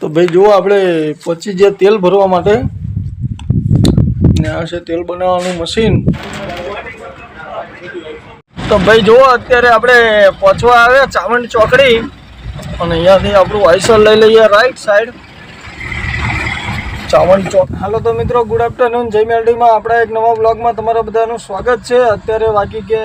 તો ભાઈ જુઓ આપણે પછી જે તેલ ભરવા માટે. ને આ છે તેલ બનાવવાનું મશીન તો ભાઈ જુઓ અત્યારે આપણે પહોંચવા આવ્યા ચામંડ ચોકડી. અને અહીંયાથી આપણું વાઇસર લઈ લઈએ રાઈટ સાઈડ ચાવણ ચોક હાલો તો મિત્રો ગુડ આફ્ટરનૂન જય મેલડીમાં આપણા એક નવા બ્લોગમાં તમારા બધાનું સ્વાગત છે. અત્યારે વાગી કે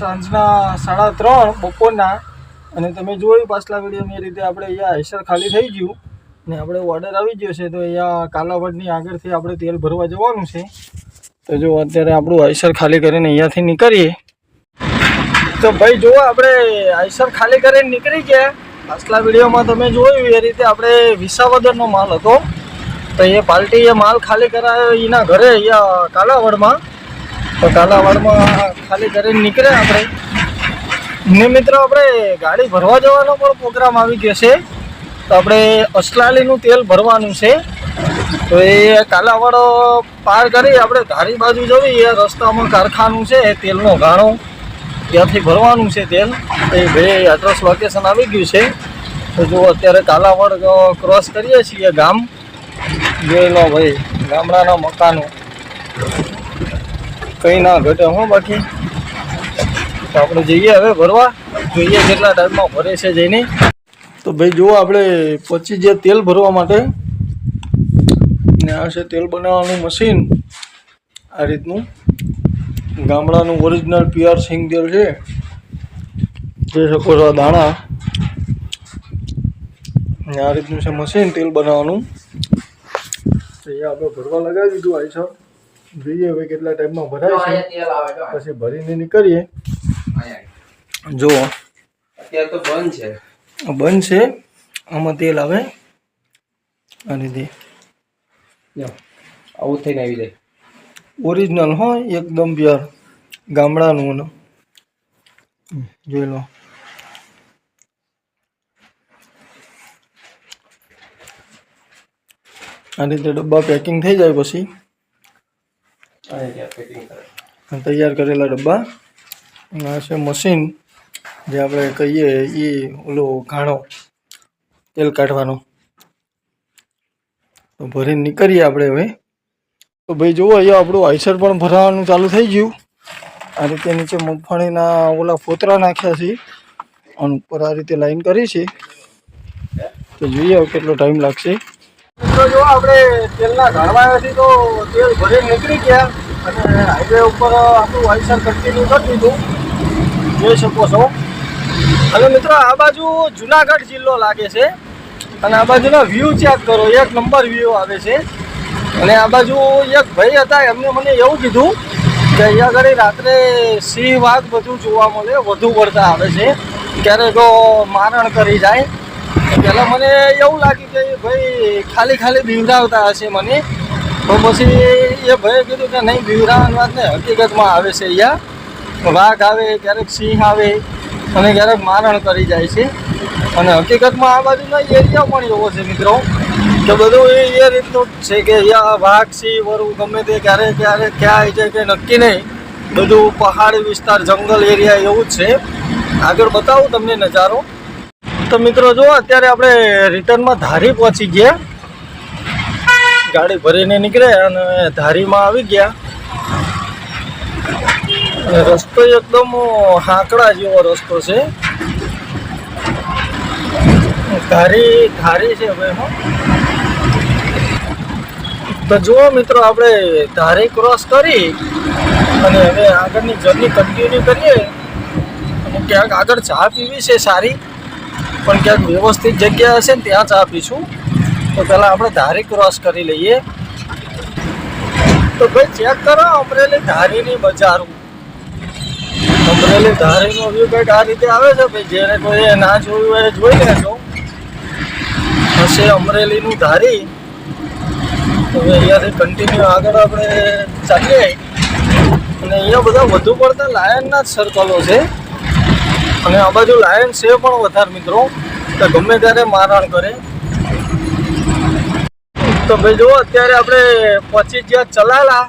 સાંજના સાડા ત્રણ બપોરના. અને તમે જોયું પાછલા વિડીયોની રીતે આપણે અહીંયા હેસર ખાલી થઈ ગયું. ને આપણે ઓર્ડર આવી ગયો છે, તો અહીંયા કાલાવડની આગળથી આપણે તેલ ભરવા જવાનું છે. તો જો અત્યારે આપણું આઈસર ખાલી કરીને અહીંયાથી નીકળીએ. તો ભાઈ જુઓ આપણે આઈસર ખાલી કરીને નીકળી ગયા. પાછલા વિડીયોમાં તમે જોયું એ રીતે આપણે વિસાવદરનો માલ હતો. તો એ પાર્ટીએ માલ ખાલી કરાયો એના ઘરે અહીંયા કાલાવડમાં. તો કાલાવડમાં ખાલી કરીને નીકળ્યા આપણે. ને મિત્રો, આપણે ગાડી ભરવા જવાનો પણ પ્રોગ્રામ આવી ગયો છે. તો આપણે અસલાલીનું તેલ ભરવાનું છે. તો એ કાલાવાડો પાર કરી આપણે ધારી બાજુ જવી, એ રસ્તામાં કારખાનું છે તેલનો ગાણો ત્યાંથી ભરવાનું છે તેલ. એ ભાઈ એડ્રેસ લોકેશન આવી ગયું છે. તો જો અત્યારે કાલાવડ ક્રોસ કરીએ છીએ ગામ. જોઈ લો ભાઈ, ગામડાના મકાનો. કંઈ ના ઘટે હું બાકી. તો આપણે જઈએ હવે ભરવા. જોઈએ કેટલા ટાઈમમાં ભરે છે જઈને. તો ભાઈ જુઓ આપણે પછી જે તેલ ભરવા માટે. ને આ છે તેલ બનાવવાનું મશીન. આ રીતનું. ગામડાનું ઓરિજિનલ પીઆર સિંગ તેલ છે. જે શકો છો દાણા. ને આ રીતનું છે મશીન તેલ બનાવવાનું. તો એ આપણે ભરવા લગાવી દીધું આઈ સર જોઈએ હવે કેટલા ટાઈમમાં ભરાય છે. પછી ભરીને નીકળીએ. જુઓ. અત્યારે તો બંધ છે. આ બંધ છે આમાં તેલ આવે આ રીતે આવું થઈને આવી જાય ઓરિજિનલ હોય એકદમ પ્યોર ગામડાનું ને હમ, જોઈ લો આ રીતે ડબ્બા પેકિંગ થઈ જાય પછી અને ત્યાં પેકિંગ કરે આ તૈયાર કરેલા ડબ્બા અને આ છે મશીન જે આપણે કહીએ એ ઓલો ઘાણો, તેલ કાઢવાનો. તો ભરીને નીકળીએ આપણે હવે. તો ભાઈ જુઓ, અહીંયા આપણું આઈસર પણ ભરાવાનું ચાલુ થઈ ગયું. આ રીતે નીચે મગફળીના ઓલા ફોતરા નાખ્યા છે. અને ઉપર આ રીતે લાઈન કરી છે. તો જોઈએ હવે કેટલો ટાઈમ લાગશે. મિત્રો જો આપણે તેલના ગાળવાથી તો તેલ ભરીને નીકળી ગયા. અને હાઈવે ઉપર આપણું આઈસર કન્ટિન્યુ કરી દીધું. જોઈ શકો છો. અને મિત્રો, આ બાજુ જુનાગઢ જિલ્લો લાગે છે. અને આ બાજુના વ્યૂ ચેક કરો. એક નંબર વ્યૂ આવે છે. અને આ બાજુ એક ભાઈ હતા, એમને મને એવું કીધું કે અહીંયા આગળ રાત્રે સિંહ વાઘ બધું જોવા મળે, વધુ પડતા આવે છે. ક્યારેક મારણ કરી જાય. પહેલાં મને એવું લાગ્યું કે ભાઈ ખાલી ખાલી બીવડાવતા હશે મને. તો પછી એ ભાઈએ કીધું કે નહીં બીવડાવવાની વાત નહીં હકીકતમાં આવે છે અહીંયા. વાઘ આવે, ક્યારેક સિંહ આવે. અને ક્યારેક મારણ કરી જાય છે. અને હકીકતમાં આ બાજુના એરિયા પણ એવો છે મિત્રો, કે બધું એ એ રીતનું જ છે કે યા વાઘ, સિંહ, વરુ, ગમે તે ક્યારે ક્યારે ક્યાં જાય કે નક્કી નહીં. બધું પહાડી વિસ્તાર, જંગલ એરિયા એવું જ છે. આગળ બતાવું તમને નજારો. તો મિત્રો જો, અત્યારે આપણે રિટર્નમાં ધારી પહોંચી ગયા. ગાડી ભરીને નીકળ્યા અને ધારીમાં આવી ગયા. રસ્તો એકદમ હાંકડા જેવો રસ્તો છે. ધારી ધારી છે ભાઈ તો જુઓ મિત્રો, આપણે ધારી ક્રોસ કરી અને હવે આગળની જર્ની કન્ટિન્યુ કરીએ. અને ક્યાંક આગળ ચા પીવી છે સારી, પણ ક્યાંક વ્યવસ્થિત જગ્યા હશે ને ત્યાં ચા પીશું. તો પહેલાં આપણે ધારી ક્રોસ કરી લઈએ. તો ભાઈ ચેક કરો, અમરેલી ધારીની બજાર અમરેલી ધારીનો વ્યૂ આ રીતે આવે છે ભાઈ, જેને કોઈ ના જોયું હોય જોઈ લેજો. હશે અમરેલીનું ધારી. તો અહીંયાથી કન્ટિન્યુ આગળ આપણે ચાલીએ. અને અહીંયા બધા વધુ પડતા લાયનના જ સર્કલો છે. અને આ બાજુ લાયન છે પણ વધારે મિત્રો. કે ગમે ત્યારે મારણ કરે. તો ભાઈ જુઓ, અત્યારે આપણે પચીસ જ્યાં ચલાલા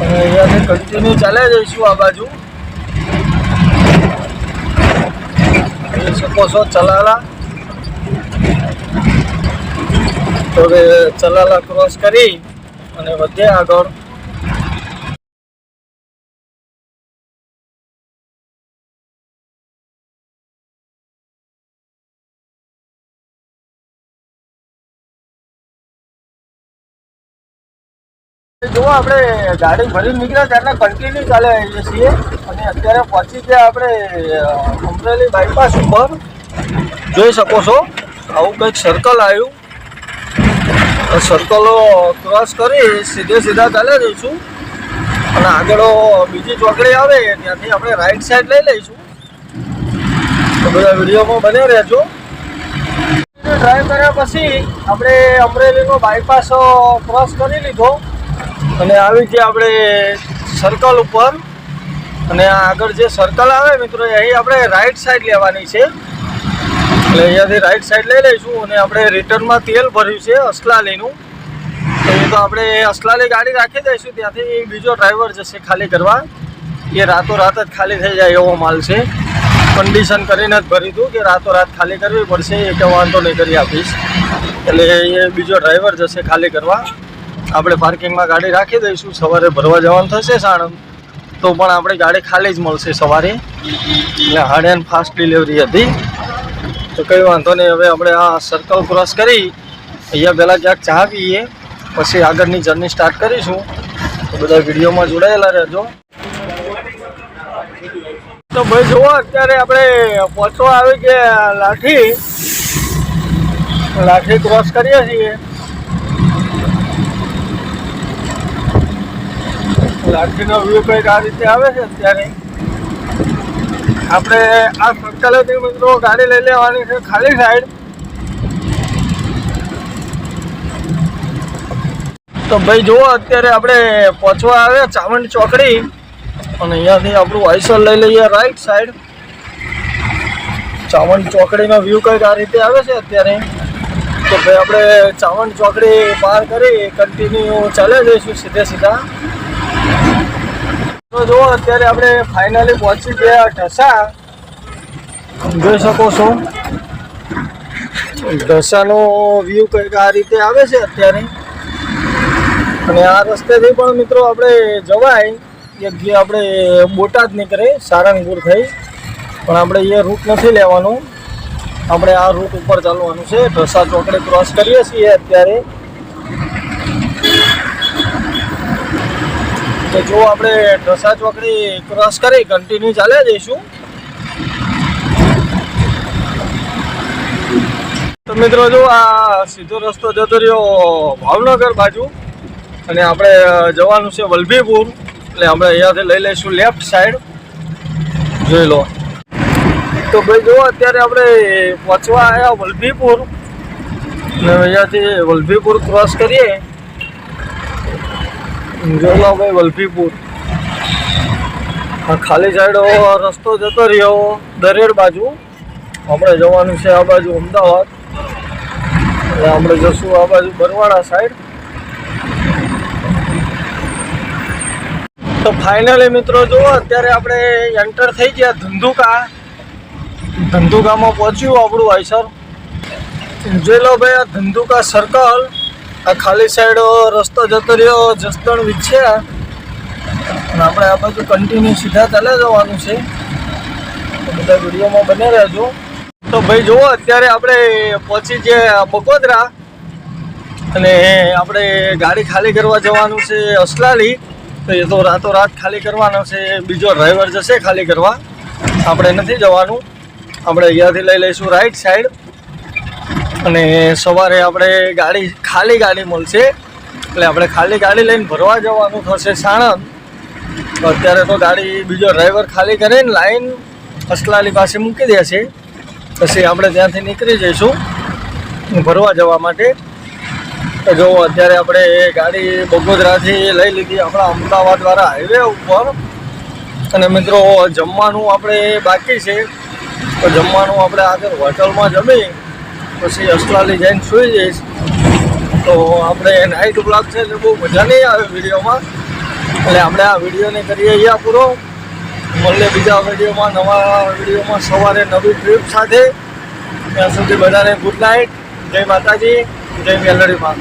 અને અમે કન્ટિન્યુ ચાલ્યા જઈશું આ બાજુ. જોઈ શકો છો ચલાલા. તો ચલાલા ક્રોસ કરી અને વધે આગળ. જો આપણે ગાડી ભરીને નીકળ્યા ત્યારના કન્ટિન્યુ ચાલે આવીએ છીએ. અને અત્યારે પહોંચી ગયા આપણે અમરેલી બાયપાસ ઉપર. જોઈ શકો છો, આવું કંઈક સર્કલ આવ્યું. સર્કલો ક્રોસ કરી સીધે સીધા ચાલે જઈશું અને આગળ બીજી ચોકડી આવે, ત્યાંથી આપણે રાઈટ સાઈડ લઈ લઈશું. તો બધા વિડીયોમાં બને રહેજો. ડ્રાઈવ કર્યા પછી આપણે અમરેલીનો બાયપાસ ક્રોસ કરી લીધો. અને આવી ગયા આપણે સર્કલ ઉપર અને આગળ જે સર્કલ આવે મિત્રો અહીં આપણે રાઈટ સાઈડ લેવાની છે. એટલે અહીંયાથી રાઈટ સાઈડ લઈ લઈશું અને આપણે રિટર્નમાં તેલ ભર્યું છે અસલાલીનું. તો એ તો આપણે અસલાલી ગાડી રાખી દઈશું, ત્યાંથી બીજો ડ્રાઈવર જશે ખાલી કરવા. એ રાતોરાત જ ખાલી થઈ જાય એવો માલ છે. કન્ડિશન કરીને જ ભરી દઉં કે રાતોરાત ખાલી કરવી પડશે, એ કે વાંધો નહીં કરી આપીશ. એટલે એ બીજો ડ્રાઈવર જશે ખાલી કરવા. આપણે પાર્કિંગમાં ગાડી રાખી દઈશું. સવારે ભરવા જવાનું થશે સાણંદ. તો પણ આપણે ગાડી ખાલી જ મળશે સવારે. એટલે હાર્ડ એન્ડ ફાસ્ટ ડિલિવરી હતી. તો કંઈ વાંધો નહીં. હવે આપણે આ સર્કલ ક્રોસ કરી. અહીંયા પહેલાં ક્યાંક ચા પીએ. પછી આગળની જર્ની સ્ટાર્ટ કરીશું. તો બધા વિડીયોમાં જોડાયેલા રહેજો. તો ભાઈ જુઓ, અત્યારે આપણે પહોંચવા આવી ગયા લાઠી. લાઠી ક્રોસ કરીએ છીએ. લાઠીનો વ્યૂ કંઈક આ રીતે આવે છે અત્યારે આપણે આ સર્કલેથી મિત્રો ગાડી લઈ લેવાની છે ખાલી સાઈડ તો ભાઈ જુઓ, અત્યારે આપણે પહોંચવા આવ્યા ચામંડ ચોકડી અને અહીંયાથી આપણું આઈસર લઈ લઈએ રાઈટ સાઈડ ચામંડ ચોકડીનો વ્યૂ કંઈક આ રીતે આવે છે અત્યારે. તો ભાઈ આપણે ચામંડ ચોકડી પાર કરી કન્ટિન્યુ ચાલે જઈશું સીધે સીધા. તો જો અત્યારે આપણે ફાઇનલી પહોંચી ગયા ઢસા. જોઈ શકો છો. ઢસાનો વ્યૂ કંઈક આ રીતે આવે છે અત્યારે. અને આ રસ્તેથી પણ મિત્રો આપણે જવાય. એક જે આપણે બોટાદ નીકળે, સારંગપુર થઈ. પણ આપણે એ રૂટ નથી લેવાનું. આપણે આ રૂટ ઉપર ચાલવાનું છે. ઢસા ચોકડે ક્રોસ કરીએ છીએ અત્યારે. તો જો આપણે ઢસા ચોકડી ક્રોસ કરી કન્ટિન્યુ ચાલે જઈશું. તો મિત્રો જો આ સીધો રસ્તો જતો રહ્યો ભાવનગર બાજુ, અને આપણે જવાનું છે વલભીપુર. એટલે આપણે અહીંયાથી લઈ લઈશું લેફ્ટ સાઈડ જોઈ લો. તો ભાઈ જો અત્યારે આપણે પહોંચવા આવ્યા વલભીપુર. અને અહીંયાથી વલભીપુર ક્રોસ કરીએ. લો વલભીપુર. આ ખાલી સાઈડ રસ્તો જતો રહ્યો દરેડ બાજુ. આપણે જવાનું છે આ બાજુ અમદાવાદ. એટલે આપણે જશું આ બાજુ બરવાડા સાઈડ તો ફાઇનલી મિત્રો જુઓ અત્યારે આપણે એન્ટર થઈ ગયા ધંધુકા. ધંધુકામાં પહોંચ્યું આપણું આઈસર. જોઈ લો ભાઈ આ ધંધુકા સર્કલ આ ખાલી સાઈડ રસ્તો જતો રહ્યો, જસદણ વિછ્યા. અને આપણે આ બાજુ કન્ટિન્યુ સીધા ચાલ્યા જવાનું છે. બધા વિડીયોમાં બને રહેજો. તો ભાઈ જુઓ, અત્યારે આપણે પહોંચી છે બકોદરા અને આપણે ગાડી ખાલી કરવા જવાનું છે અસલાલી. તો એ તો રાતોરાત ખાલી કરવાનો છે. બીજો ડ્રાઈવર જશે ખાલી કરવા. આપણે નથી જવાનું. આપણે અહીંયાથી લઈ લઈશું રાઈટ સાઈડ અને સવારે આપણે ગાડી, ખાલી ગાડી મળશે. એટલે આપણે ખાલી ગાડી લઈને ભરવા જવાનું થશે સાણંદ. તો અત્યારે તો ગાડી બીજો ડ્રાઈવર ખાલી કરીને લાઈન અસલાલી પાસે મૂકી દેશે પછી આપણે ત્યાંથી નીકળી જઈશું ભરવા જવા માટે. તો જો અત્યારે આપણે ગાડી બગોદરાથી લઈ લીધી આપણા અમદાવાદ વાળા હાઈવે ઉપર. અને મિત્રો, જમવાનું આપણે બાકી છે. તો જમવાનું આપણે આગળ હોટલમાં જમી પછી અસલાલી જઈને સૂઈ જઈશ. તો આપણે નાઇટ બ્લોગ છે એટલે બહુ મજા નહીં આવે વિડીયોમાં. એટલે આપણે આ વિડીયોને કરીએ અહીંયા પૂરો. મળે બીજા વિડીયોમાં, નવા વિડીયોમાં સવારે નવી ટ્રીપ સાથે. ત્યાં સુધી બધાને ગુડ નાઇટ જય માતાજી, જય મેલડીમાં